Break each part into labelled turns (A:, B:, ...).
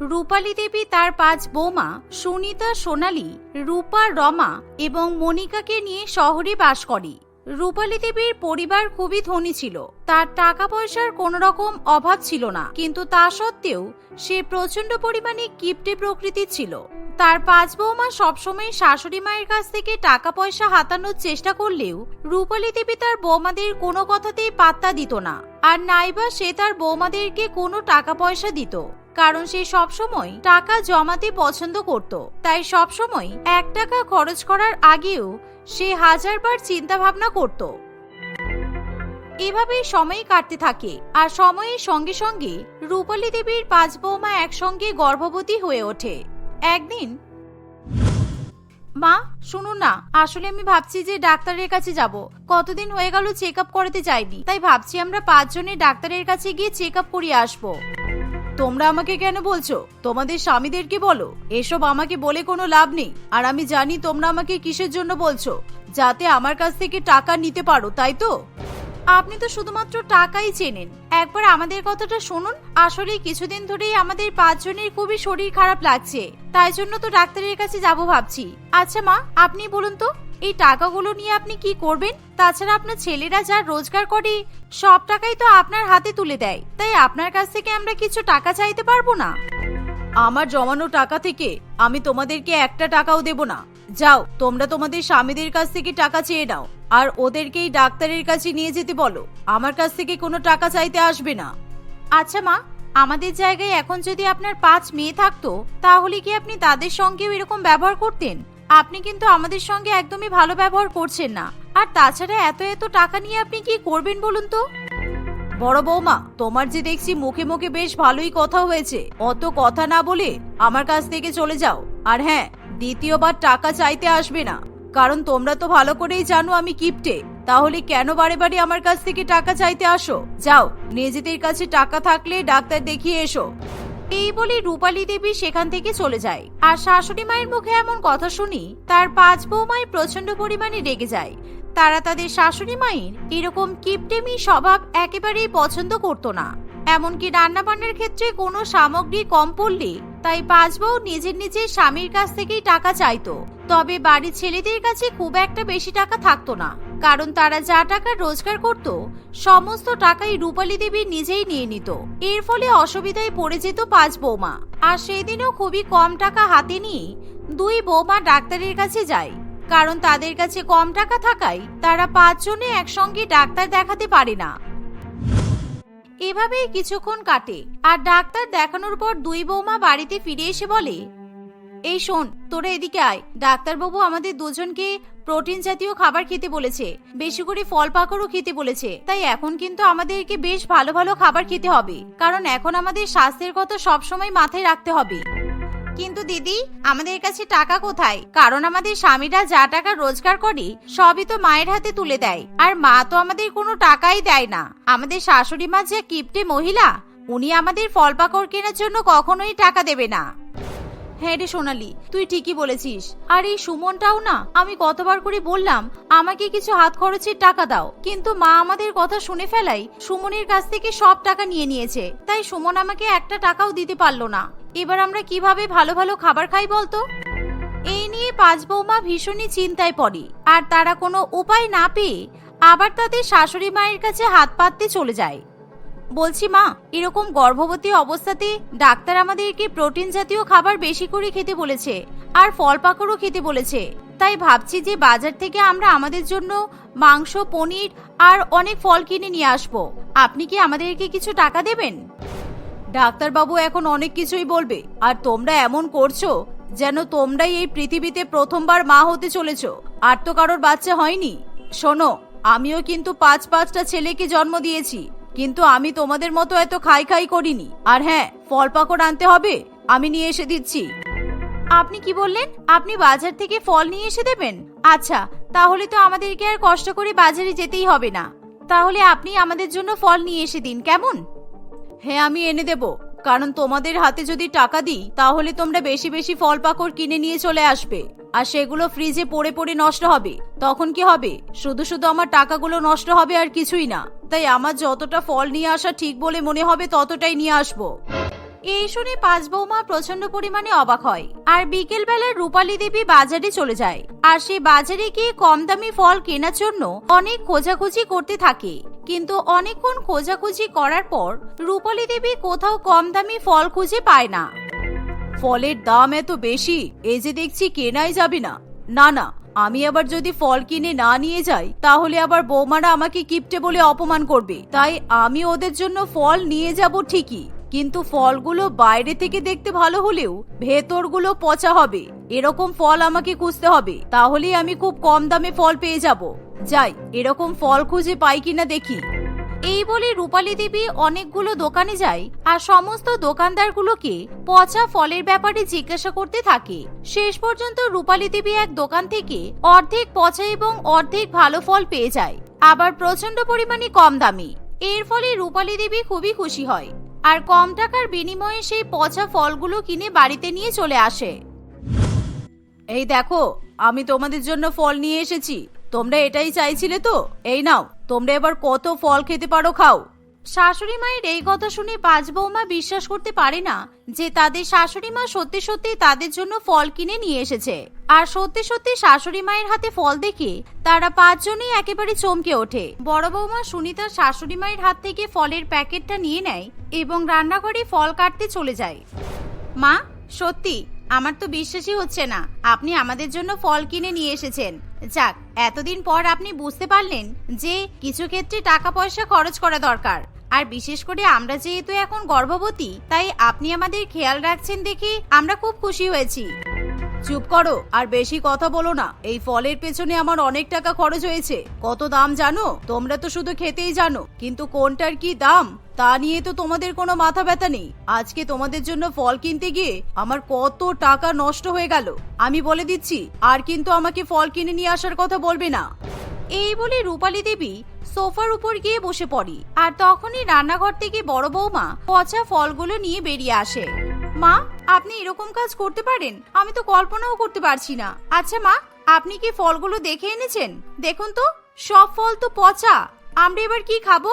A: রূপালী দেবী তার পাঁচ বৌমা, সুনিতা, সোনালী, রূপা, রমা এবং মনিকাকে নিয়ে শহরে বাস করে। রূপালী দেবীর পরিবার খুবই ধনী ছিল। তার টাকা পয়সার কোনো রকম অভাব ছিল না। কিন্তু তা সত্ত্বেও সে প্রচণ্ড পরিমাণে কিপটে প্রকৃতির ছিল। তার পাঁচ বৌমা সবসময় শাশুড়ি মায়ের কাছ থেকে টাকা পয়সা হাতানোর চেষ্টা করলেও রূপালী দেবী তার বৌমাদের কোনো কথাতেই পাত্তা দিত না। আর নাইবা সে তার বৌমাদেরকে কোনো টাকা পয়সা দিত। কারণ সে সবসময় টাকা জমাতে পছন্দ করত। তাই সবসময় এক টাকা খরচ করার আগেও সে হাজারবার চিন্তা ভাবনা করত। এভাবেই সময় কাটতে থাকে আর সময়ের সঙ্গে সঙ্গে রূপালী দেবীর পাঁচ বৌমা একসঙ্গে গর্ভবতী হয়ে ওঠে। একদিন, মা, শুনুন না, আসলে আমি ভাবছি যে ডাক্তারের কাছে যাব। কতদিন হয়ে গেল চেক আপ করাতে যাইনি। তাই ভাবছি আমরা পাঁচজনের ডাক্তারের কাছে গিয়ে চেক আপ করিয়ে আসব। তোমরা আমাকে কেন বলছো? তোমাদের স্বামীদেরকে বলো? এসব আমাকে বলে কোনো লাভ নেই। আর আমি জানি তোমরা আমাকে কিসের জন্য বলছো? যাতে আমার কাছ থেকে টাকা নিতে পারো, তাই তো? আপনি তো শুধুমাত্র টাকাই চেনেন। একবার আমাদের কথাটা শুনুন। আসলে কিছুদিন ধরেই আমাদের পাঁচজনের খুবই শরীর খারাপ লাগছে। তাই জন্য তো ডাক্তারের কাছে যাব ভাবছি। আচ্ছা মা, আপনি বলুন তো। এই টাকাগুলো নিয়ে আপনি কি করবেন? তাছাড়া আপনার ছেলেরা যা রোজগার করে সব টাকাই তো আপনার হাতে তুলে দেয়। তাই আপনার কাছ থেকে আমরা কিছু টাকা চাইতে পারব না? আমার জমানো টাকা থেকে আমি তোমাদেরকে একটা টাকাও দেব না। যাও তোমরা তোমাদের স্বামীদের কাছ থেকে টাকা চেয়ে নাও। আর ওদেরকেই ডাক্তারের কাছে নিয়ে যেতে বলো। আমার কাছ থেকে কোনো টাকা চাইতে আসবে না। আচ্ছা মা আমাদের জায়গায় এখন যদি আপনার পাঁচ মেয়ে থাকতো তাহলে কি আপনি তাদের সঙ্গেও এরকম ব্যবহার করতেন? আপনি কিন্তু আমাদের সঙ্গে একদমই ভালো ব্যবহার করছেন না। আর তাছাড়া এত এত টাকা নিয়ে আপনি কি করবেন বলুন তো? বড় বৌমা, তোমার যে দেখছি মুখে মুখে বেশ ভালোই কথা হয়েছে। অত কথা না বলে আমার কাছ থেকে চলে যাও। আর হ্যাঁ দ্বিতীয়বার টাকা চাইতে আসবে না। কারণ তোমরা তো ভালো করেই জানো আমি কিপটে। তাহলে কেন বারে বারে আমার কাছ থেকে টাকা চাইতে আসো? যাও, নিজেদের কাছে টাকা থাকলে ডাক্তার দেখিয়ে এসো। এই বলে রূপালী দেবী সেখান থেকে চলে যায়। আর শাশুড়ি মায়ের মুখে এমন কথা শুনি, তার পাঁচ বৌমাই প্রচণ্ড পরিমাণে রেগে যায়। তারা তাদের শাশুড়ি মায়ের এরকম কিপটেমি স্বভাব একেবারেই পছন্দ করতো না। এমনকি রান্নাবান্নার ক্ষেত্রে কোনো সামগ্রী কম পড়লে তাই পাঁচ বউ নিজের নিজের স্বামীর কাছ থেকেই টাকা চাইতো। তবে বাড়ির ছেলেদের কাছে খুব একটা বেশি টাকা থাকতো না। কারণ তারা যা টাকা রোজগার করত, সমস্ত টাকাই রূপালী দেবী নিজেই নিয়ে নিত। এর ফলে অসুবিধায় পড়ে যেত পাঁচ বৌমা। আর সেদিনও খুবই কম টাকা হাতে নিয়ে দুই বৌমা ডাক্তারের কাছে যায়। কারণ তাদের কাছে কম টাকা থাকায় তারা পাঁচজনে একসঙ্গে ডাক্তার দেখাতে পারে না। এভাবেই কিছুক্ষণ কাটে। আর ডাক্তার দেখানোর পর দুই বৌমা বাড়িতে ফিরে এসে বলে এই শোন, তোরা এদিকে আয়। ডাক্তারবাবু আমাদের দুজনকে প্রোটিন জাতীয় খাবার খেতে বলেছে। বেশি করে ফল পাকড়ও খেতে বলেছে। তাই এখন কিন্তু আমাদেরকে বেশ ভালো ভালো খাবার খেতে হবে। কারণ এখন আমাদের স্বাস্থ্যের কথা সবসময় মাথায় রাখতে হবে। কিন্তু দিদি, আমাদের কাছে টাকা কোথায়? কারণ আমাদের স্বামীরা যা টাকা রোজগার করে, সবই তো মায়ের হাতে তুলে দেয়। আর মা তো আমাদের কোনো টাকাই দেয় না। আমাদের শাশুড়ি মা যে কিপটে মহিলা, উনি আমাদের ফল পাকড় কেনার জন্য কখনোই টাকা দেবে না। হ্যাঁ রে সোনালি, তুই ঠিকই বলেছিস। আর এই সুমনটাও না, আমি কতবার করে বললাম, আমাকে কিছু হাত খরচের টাকা দাও। কিন্তু মা আমাদের কথা শুনে ফেলাই সুমনের কাছ থেকে সব টাকা নিয়ে নিয়েছে। তাই সুমন আমাকে একটা টাকাও দিতে পারল না। এবার আমরা কীভাবে ভালো ভালো খাবার খাই বলতো? এই নিয়ে পাঁচ বৌমা ভীষণই চিন্তায় পড়ে। আর তারা কোনো উপায় না পেয়ে আবার তাদের শাশুড়ি মায়ের কাছে হাত পাততে চলে যায়। বলছি, মা, এরকম গর্ভবতী অবস্থাতে ডাক্তার আমাদেরকে প্রোটিন জাতীয় খাবার বেশি করে খেতে বলেছে আর ফল পাকড়ও খেতে বলেছে। তাই ভাবছি যে বাজার থেকে আমরা আমাদের জন্য মাংস, পনির আর অনেক ফল কিনে নিয়ে আসব। আপনি কি আমাদেরকে কিছু টাকা দেবেন? ডাক্তারবাবু এখন অনেক কিছুই বলবে, আর তোমরা এমন করছ যেন তোমরাই এই পৃথিবীতে প্রথমবার মা হতে চলেছো। আর তো কারোর বাচ্চা হয়নি। শোনো, আমিও কিন্তু পাঁচ পাঁচটা ছেলেকে জন্ম দিয়েছি। কিন্তু আমি তোমাদের মতো এত খাই খাই করিনি। আর হ্যাঁ ফল পাকড় আনতে হবে আমি নিয়ে এসে দিচ্ছি। আপনি কি বললেন? আপনি বাজার থেকে ফল নিয়ে এসে দেবেন? আচ্ছা তাহলে তো আমাদেরকে আর কষ্ট করে বাজারে যেতেই হবে না। তাহলে আপনি আমাদের জন্য ফল নিয়ে এসে দিন কেমন? হ্যাঁ আমি এনে দেব। কারণ তোমাদের হাতে যদি টাকা দিই, তাহলে তোমরা বেশি বেশি ফল পাকড় কিনে নিয়ে চলে আসবে। আর সেগুলো ফ্রিজে পড়ে পড়ে নষ্ট হবে। তখন কি হবে? শুধু শুধু আমার টাকাগুলো নষ্ট হবে আর কিছুই না। তাই আমার যতটা ফল নিয়ে আসা ঠিক বলে মনে হবে, ততটাই নিয়ে আসব। এই শুনে পাঁচ বৌমা প্রচণ্ড পরিমাণে অবাক হয়। আর বিকেল বেলায় রূপালী দেবী বাজারে চলে যায়। আর সে বাজারে গিয়ে কম দামি ফল কেনার জন্য অনেক খোঁজাখুঁজি করতে থাকে। কিন্তু অনেকক্ষণ খোঁজাখুঁজি করার পর রূপালী দেবী কোথাও কম দামি ফল খুঁজে পায় না। ফলের দাম এত বেশি এই যে দেখছি কেনাই যাবে না। না না, আমি আবার যদি ফল কিনে না নিয়ে যাই, তাহলে আবার বৌমারা আমাকে কিপটে বলে অপমান করবে। তাই আমি ওদের জন্য ফল নিয়ে যাব ঠিকই। কিন্তু ফলগুলো বাইরে থেকে দেখতে ভালো হলেও ভেতরগুলো পচা হবে। এরকম ফল আমাকে খুঁজতে হবে। তাহলেই আমি খুব কম দামে ফল পেয়ে যাব। যাই, এরকম ফল খুঁজে পাই কিনা দেখি। এই বলে রূপালী দেবী অনেকগুলো দোকানে যায় আর সমস্ত দোকানদারগুলোকে পচা ফলের ব্যাপারে জিজ্ঞাসা করতে থাকে। শেষ পর্যন্ত রূপালী দেবী এক দোকান থেকে অর্ধেক পচা এবং অর্ধেক ভালো ফল পেয়ে যায়। আবার প্রচণ্ড পরিমাণে কম দামি। এর ফলে রূপালী দেবী খুবই খুশি হয়। আর কম টাকার বিনিময়ে সেই পচা ফলগুলো কিনে বাড়িতে নিয়ে চলে আসে। এই দেখো, আমি তোমাদের জন্য ফল নিয়ে এসেছি। তোমরা এটাই চাইছিলে তো? এই নাও, তোমরা এবার কত ফল খেতে পারো খাও। শাশুড়ি মায়ের এই কথা শুনে পাঁচ বৌমা বিশ্বাস করতে পারে না যে তাদের শাশুড়ি মা সত্যি সত্যি তাদের জন্য ফল কিনে নিয়ে এসেছে। আর সত্যি সত্যি শাশুড়ি মায়ের হাতে ফল দেখে তারা পাঁচজনই একেবারে চমকে ওঠে। বড় বৌমা সুনিতা শাশুড়ি মায়ের হাত থেকে ফলের প্যাকেটটা নিয়ে নেয় এবং রান্নাঘরে ফল কাটতে চলে যায়। মা, সত্যি, আমার তো বিশ্বাসই হচ্ছে না আপনি আমাদের জন্য ফল কিনে নিয়ে এসেছেন। যাক, এতদিন পর আপনি বুঝতে পারলেন যে কিছু ক্ষেত্রে টাকা পয়সা খরচ করা দরকার। আর বিশেষ করে আমরা যেহেতু এখন গর্ভবতী, তাই আপনি আমাদের খেয়াল রাখছেন দেখে আমরা খুব খুশি হয়েছি। চুপ করো, আর বেশি কথা বলো না। এই ফলের পেছনে আমার অনেক টাকা খরচ হয়েছে। কত দাম জানো? তোমরা তো শুধু খেতেই জানো। কিন্তু কোনটার কি দাম? তা নিয়ে তো তোমাদের কোনো মাথা ব্যথা নেই। আজকে তোমাদের জন্য ফল কিনতে গিয়ে আমার কত টাকা নষ্ট হয়ে গেল। আমি বলে দিচ্ছি, আর কিন্তু আমাকে ফল কিনে নিয়ে আসার কথা বলবে না। এই বলে রূপালী দেবী সোফার উপর গিয়ে বসে পড়ি। আর তখনই রান্নাঘর থেকে বড় বৌমা পচা ফলগুলো নিয়ে বেরিয়ে আসে। মা, আপনি এরকম কাজ করতে পারেন? আমি তো কল্পনাও করতে পারছি না। আচ্ছা মা, আপনি কি ফলগুলো দেখে এনেছেন? দেখুন তো, সব ফল তো পচা। আমরা এবার কি খাব?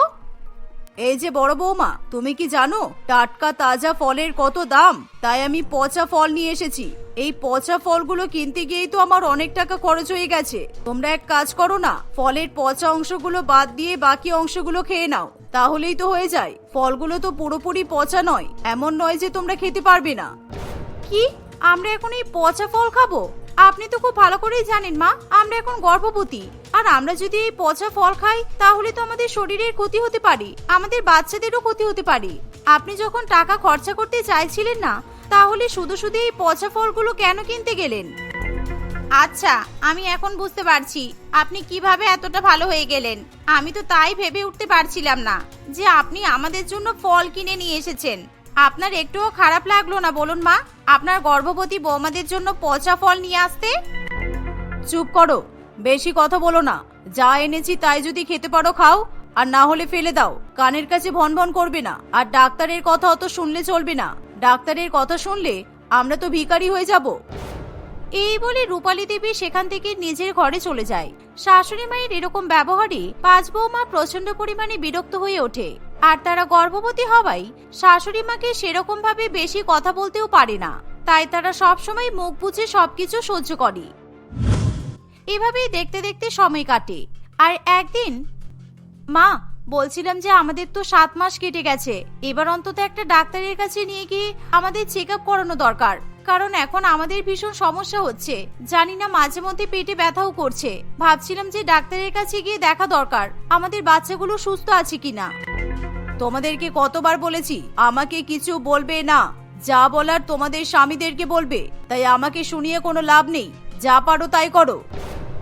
A: এই যে বড় বৌমা, তুমি কি জানো টাটকা তাজা ফলের কত দাম? তাই আমি পচা ফল নিয়ে এসেছি। এই পচা ফলগুলো কিনতে গিয়েই তো আমার অনেক টাকা খরচ হয়ে গেছে। তোমরা এক কাজ করো না, ফলের পচা অংশগুলো বাদ দিয়ে বাকি অংশগুলো খেয়ে নাও। তাহলেই তো হয়ে যায়। ফলগুলো তো পুরোপুরি পচা নয়, এমন নয় যে তোমরা খেতে পারবে না। কি? আমরা এখন এই পচা ফল খাব? আপনি তো খুব ভালো করেই জানেন, মা। আমরা এখন গর্ভবতী। আর আমরা যদি এই পচা ফল খাই, তাহলে তো আমাদের শরীরের ক্ষতি হতে পারে। আমাদের বাচ্চাদেরও ক্ষতি হতে পারে। আপনি যখন টাকা খরচা করতে চাইছিলেন না, তাহলে শুধু শুধু এই পচা ফলগুলো কেন কিনতে গেলেন? আচ্ছা আমি এখন বুঝতে পারছি আপনি কীভাবে এতটা ভালো হয়ে গেলেন। আমি তো তাই ভেবে উঠতে পারছিলাম না যে আপনি আমাদের জন্য ফল কিনে নিয়ে এসেছেন। আপনার একটুও খারাপ লাগল না বলুন মা? আপনার গর্ভবতী বৌমাদের জন্য পচা ফল নিয়ে আসতে? চুপ করো, বেশি কথা বলো না। যা এনেছি তাই যদি খেতে পারো খাও, আর না হলে ফেলে দাও। কানের কাছে ভন ভন করবে না, আর ডাক্তারের কথা অত শুনলে চলবে না। ডাক্তারের কথা শুনলে আমরা তো ভিখারি হয়ে যাব। এই বলে রূপালী দেবী সেখান থেকে নিজের ঘরে চলে যায়। শাশুড়ি মায়ের এরকম ব্যবহারে পাঁচ বৌমা প্রচণ্ড পরিমাণে বিরক্ত হয়ে ওঠে। আর তারা গর্ভবতী হওয়ায় শাশুড়ি মাকে সেরকম ভাবে বেশি কথা বলতেও পারে না। তাই তারা সবসময় মুখ বুঝে সবকিছু সহ্য করে। এভাবেই দেখতে দেখতে সময় কাটে। আর একদিন, মা, বলছিলাম যে আমাদের তো সাত মাস কেটে গেছে। এবার অন্তত একটা ডাক্তারের কাছে নিয়ে গিয়ে আমাদের চেক আপ করানো দরকার। কারণ এখন আমাদের ভীষণ সমস্যা হচ্ছে। জানি না মাঝে মধ্যে পেটে ব্যথাও করছে। ভাবছিলাম যে ডাক্তারের কাছে গিয়ে দেখা দরকার, আমাদের বাচ্চাগুলো সুস্থ আছে কিনা। তোমাদেরকে কতবার বলেছি, আমাকে কিছু বলবে না। যা বলার তোমাদের স্বামীদেরকে বলবে, তাই আমাকে শুনিয়ে কোনো লাভ নেই। যা পারো তাই করো।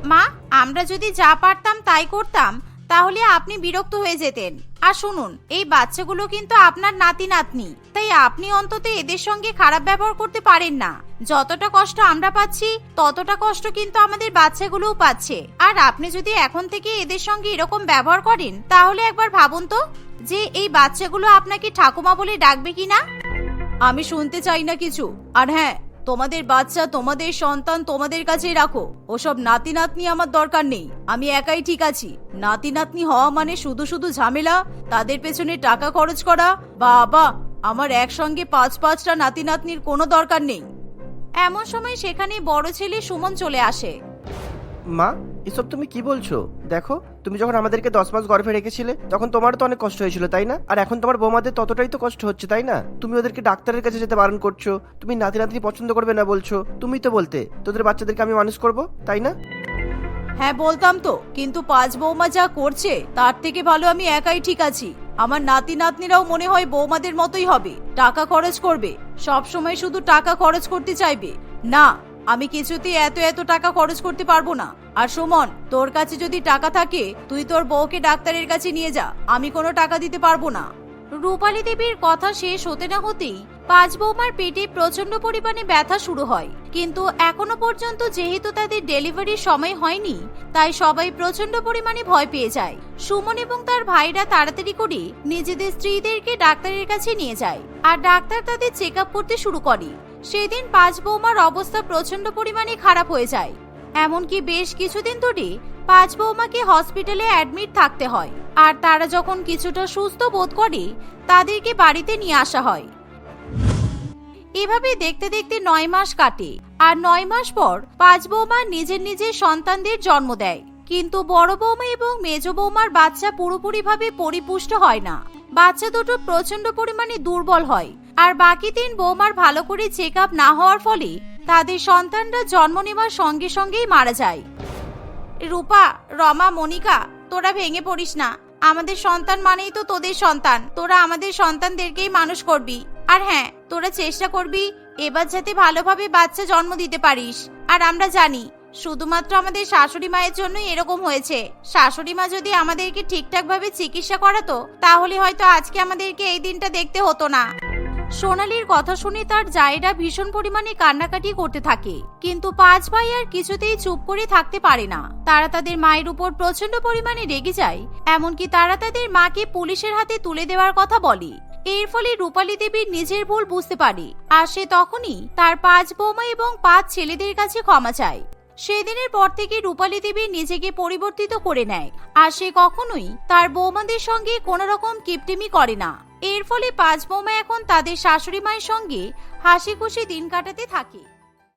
A: মা, আমরা যদি যা পারতাম তাই করতাম তাহলে আপনি বিরক্ত হয়ে যেতেন। আর শুনুন, এই বাচ্চাগুলো কিন্তু আপনার নাতি নাতনি তাই আপনি অন্তত এদের সঙ্গে খারাপ ব্যবহার করতে পারেন না। যতটা কষ্ট আমরা পাচ্ছি, ততটা কষ্ট কিন্তু আমাদের বাচ্চাগুলোও পাচ্ছে। আর আপনি যদি এখন থেকে এদের সঙ্গে এরকম ব্যবহার করেন, তাহলে একবার ভাবুন তো, যে এই বাচ্চাগুলো আপনাকে ঠাকুমা বলে ডাকবে কিনা? আমি শুনতে চাই না কিছু। আর হ্যাঁ তোমাদের বাচ্চা, তোমাদের সন্তান তোমাদের কাছেই রাখো। ওসব নাতি নাতনি আমার দরকার নেই। আমি একাই ঠিক আছি। নাতি নাতনি হওয়া মানে শুধু শুধু ঝামেলা, তাদের পেছনে টাকা খরচ করা। বাবা, আমার একসঙ্গে পাঁচ পাঁচটা নাতি নাতনির কোনো দরকার নেই। এমন সময় সেখানে বড় ছেলে সুমন চলে আসে।
B: মা, এসব তুমি কি বলছো? দেখো, তুমি যখন আমাদেরকে দশ মাস গর্ভে রেখেছিলে, তখন তোমার তো অনেক কষ্ট হয়েছিল, তাই না? আর এখন তোমার বৌমাদের ততটাই তো কষ্ট হচ্ছে, তাই না? তুমি ওদেরকে ডাক্তারের কাছে যেতে বারণ করছ, তুমি নাতি নাতনি পছন্দ করবে না বলছো, তুমি তো বলতে, তোদের বাচ্চাদেরকে আমি মানুষ করব, তাই না?
A: হ্যাঁ বলতাম তো, কিন্তু পাঁচ বৌমা যা করছে, তার থেকে ভালো আমি একাই ঠিক আছি। আমার নাতি নাতনিরাও মনে হয় বৌমাদের মতোই হবে, টাকা খরচ করবে সব সময় শুধু টাকা খরচ করতে চাইবে। না আমি কিছুতেই এত এত টাকা খরচ করতে পারব না। আর সুমন, তোর কাছে যদি টাকা থাকে, তুই তোর বউকে ডাক্তারের কাছে নিয়ে যা। আমি কোনো টাকা দিতে পারব না। রূপালী দেবীর কথা শেষ হতে না হতেই পাঁচ বৌমার পেটে প্রচণ্ড পরিমাণে ব্যথা শুরু হয়। কিন্তু এখনও পর্যন্ত যেহেতু তাদের ডেলিভারির সময় হয়নি, তাই সবাই প্রচণ্ড পরিমাণে ভয় পেয়ে যায়। সুমন এবং তার ভাইরা তাড়াতাড়ি করে নিজেদের স্ত্রীদেরকে ডাক্তারের কাছে নিয়ে যায় আর ডাক্তার তাদের চেক করতে শুরু করে। সেদিন পাঁচ বৌমার অবস্থা প্রচণ্ড পরিমাণে খারাপ হয়ে যায়। এমনকি বেশ কিছুদিন ধরে পাঁচ বৌমাকে হসপিটালে অ্যাডমিট থাকতে হয় আর তারা যখন কিছুটা সুস্থ বোধ করে, তাদেরকে বাড়িতে নিয়ে আসা হয়। এভাবে দেখতে দেখতে নয় মাস কাটে। আর নয় মাস পর পাঁচ বৌমা নিজের নিজের সন্তানদের জন্ম দেয়। কিন্তু বড় বৌমা এবং মেজ বৌমার বাচ্চা পুরোপুরিভাবে পরিপুষ্ট হয় না। বাচ্চা দুটো প্রচণ্ড পরিমাণে দুর্বল হয়। আর বাকি তিন বৌমার ভালো করে চেক না হওয়ার ফলে তাদের সন্তানরা জন্ম নেওয়ার সঙ্গে সঙ্গেই মারা যায়। রূপা, রমা, মনিকা, তোরা ভেঙে পড়িস না। আমাদের সন্তান মানেই তো তোদের সন্তান। তোরা আমাদের সন্তানদেরকেই মানুষ করবি। আর হ্যাঁ তোরা চেষ্টা করবি এবার যাতে ভালোভাবে বাচ্চা জন্ম দিতে পারিস। আর আমরা জানি, শুধুমাত্র আমাদের শাশুড়ি মায়ের জন্য এরকম হয়েছে। শাশুড়ি মা যদি আমাদেরকে ঠিকঠাক ভাবে চিকিৎসা করাতো, তাহলে হয়তো আজকে আমাদেরকে এই দিনটা দেখতে হতো না। সোনালির কথা শুনে তার জায়েরা ভীষণ পরিমাণে কান্নাকাটি করতে থাকে। কিন্তু পাঁচ ভাই আর কিছুতেই চুপ করে থাকতে পারে না। তারা তাদের মায়ের উপর প্রচণ্ড পরিমাণে রেগে যায়। এমনকি তারা তাদের মাকে পুলিশের হাতে তুলে দেওয়ার কথা বলে। এর ফলে রূপালী দেবীর নিজের ভুল বুঝতে পারে। আর সে তখনই তার পাঁচ বৌমা এবং পাঁচ ছেলেদের কাছে ক্ষমা চায়। সেদিনের পর থেকে রূপালী দেবী নিজেকে পরিবর্তিত করে নেয়। আর সে কখনোই তার বৌমাদের সঙ্গে কোনো রকম কিপটিমি করে না। এর ফলে পাঁচ বৌমা এখন তাদের শাশুড়ি মায়ের সঙ্গে হাসি খুশি দিন কাটাতে থাকে।